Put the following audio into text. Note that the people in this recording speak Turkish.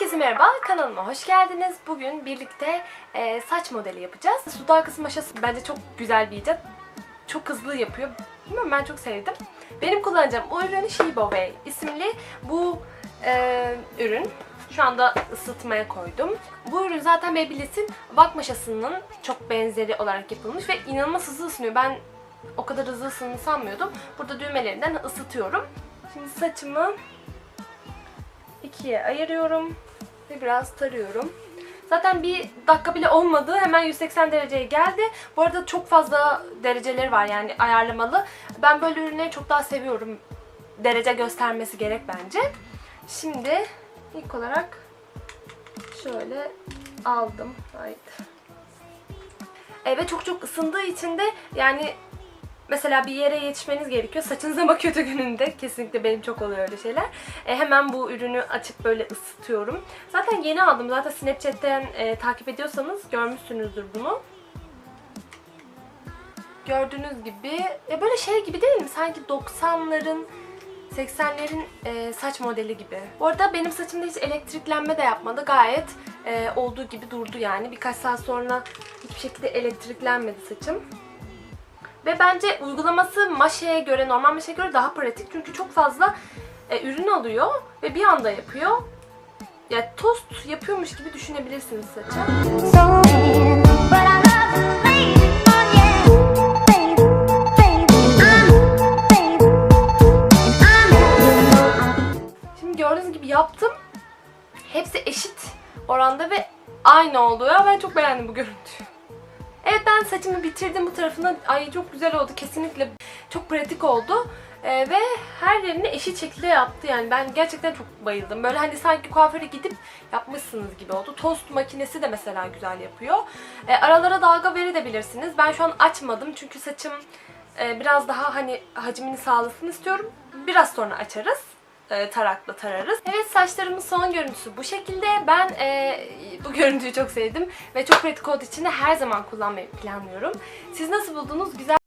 Herkese merhaba, kanalıma hoş geldiniz. Bugün birlikte e, saç modeli yapacağız. Suda kısım maşası bence çok güzel bir icat. Çok hızlı yapıyor. Bilmiyorum ben çok sevdim. Benim kullanacağım o ürün Shibo Way isimli bu e, ürün. Şu anda ısıtmaya koydum. Bu ürün zaten Babyliss'in vak maşasının çok benzeri olarak yapılmış ve inanılmaz hızlı ısınıyor. Ben o kadar hızlı ısındığını sanmıyordum. Burada düğmelerinden ısıtıyorum. Şimdi saçımı ikiye ayırıyorum ve biraz tarıyorum. Zaten bir dakika bile olmadı. Hemen 180 dereceye geldi. Bu arada çok fazla dereceleri var yani ayarlamalı. Ben böyle ürünleri çok daha seviyorum. Derece göstermesi gerek bence. Şimdi ilk olarak şöyle aldım. Haydi. E, ve çok çok ısındığı için de yani mesela bir yere yetişmeniz gerekiyor. Saçınız ama kötü gününde. Kesinlikle benim çok oluyor öyle şeyler. E, hemen bu ürünü açıp böyle ısıtıyorum. Zaten yeni aldım. Zaten Snapchat'ten e, takip ediyorsanız görmüşsünüzdür bunu. Gördüğünüz gibi e, böyle şey gibi değil mi? Sanki 90'ların 80'lerin e, saç modeli gibi. Bu arada benim saçımda hiç elektriklenme de yapmadı. Gayet e, olduğu gibi durdu yani. Birkaç saat sonra hiçbir şekilde elektriklenmedi saçım. Ve bence uygulaması maşeye göre, normal maşeye göre daha pratik. Çünkü çok fazla e, ürün alıyor ve bir anda yapıyor. Ya tost yapıyormuş gibi düşünebilirsiniz I'm Şimdi gördüğünüz gibi yaptım. Hepsi eşit oranda ve aynı oluyor. Ben çok beğendim bu görüntüyü. Evet ben saçımı bitirdim bu tarafına. Ay çok güzel oldu kesinlikle. Çok pratik oldu. Ee, ve her yerini eşit şekilde yaptı yani ben gerçekten çok bayıldım. Böyle hani sanki kuaföre gidip yapmışsınız gibi oldu. Tost makinesi de mesela güzel yapıyor. Ee, aralara dalga verebilirsiniz. Ben şu an açmadım çünkü saçım e, biraz daha hani hacmini sağlasın istiyorum. Biraz sonra açarız e, tarakla tararız. Evet saçlarımın son görüntüsü bu şekilde. Ben e, bu görüntüyü çok sevdim ve çok pratik olduğu için de her zaman kullanmayı planlıyorum. Siz nasıl buldunuz? Güzel